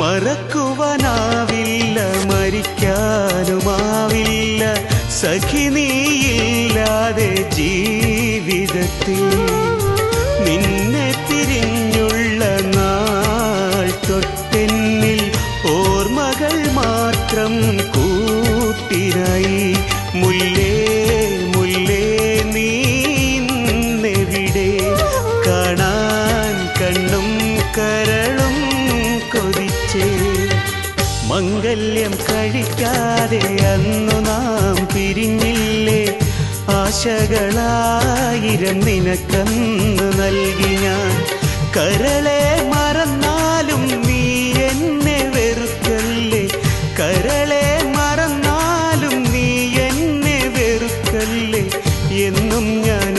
മറക്കുവാനാവില്ല മരിക്കാനുമാവില്ല. സഖി നീയില്ലാതെ ജീവിതത്തിൽ നിന്നെ തിരിഞ്ഞുള്ള നാൾ തൊട്ടെന്നിൽ ഓർമ്മകൾ മാത്രം കൂട്ടിനായി മുല്ലേ മംഗല്യം കഴിക്കാതെ അന്നു നാം പിരിഞ്ഞില്ലേ? ആശകളായിരം നിനക്കന്ന് നൽകി ഞാൻ. കരളെ മറന്നാലും നീ എന്നെ വെറുക്കല്ലേ? കരളെ മറന്നാലും നീ എന്നെ വെറുക്കല്ലേ? എന്നും ഞാൻ